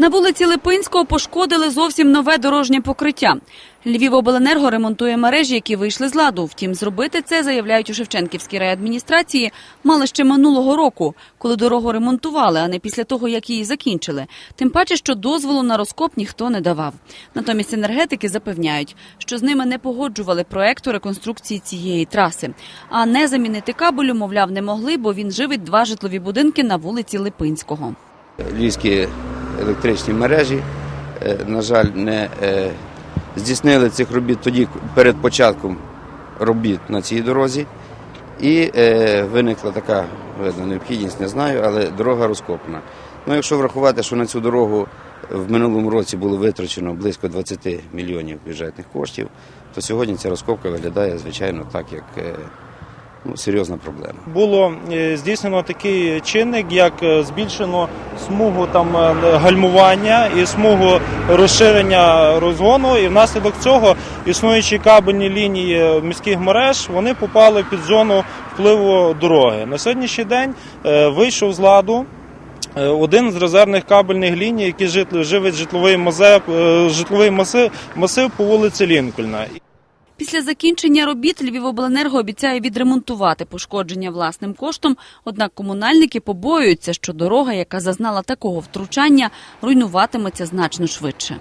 На вулиці Липинського пошкодили зовсім нове дорожнє покриття. Львівобленерго ремонтує мережі, які вийшли з ладу. Втім, зробити це, заявляють у Шевченківській райадміністрації, мали ще минулого року, коли дорогу ремонтували, а не після того, як її закінчили. Тим паче, що дозволу на розкоп ніхто не давав. Натомість енергетики запевняють, що з ними не погоджували проекту реконструкції цієї траси. А не замінити кабелю, мовляв, не могли, бо він живить два житлові будинки на вулиці Липинського. львівські електричні мережі, е, на жаль, не е, здійснили цих робіт тоді перед початком робіт на цій дорозі. І е, виникла така видно, необхідність, не знаю, але дорога розкопана. Ну, якщо врахувати, що на цю дорогу в минулому році було витрачено близько 20 мільйонів бюджетних коштів, то сьогодні ця розкопка виглядає, звичайно, так, як ну, серйозна проблема. було е, здійснено такий чинник, як е, збільшено смугу там е, гальмування і смугу розширення розгону. І внаслідок цього існуючі кабельні лінії міських мереж вони попали під зону впливу дороги. На сьогоднішній день вийшов з ладу. Один з резервних кабельних ліній, який живить житловий масив, житловий масив по вулиці Лінкольна. Після закінчення робіт Львівобленерго обіцяє відремонтувати пошкодження власним коштом. Однак комунальники побоюються, що дорога, яка зазнала такого втручання, руйнуватиметься значно швидше.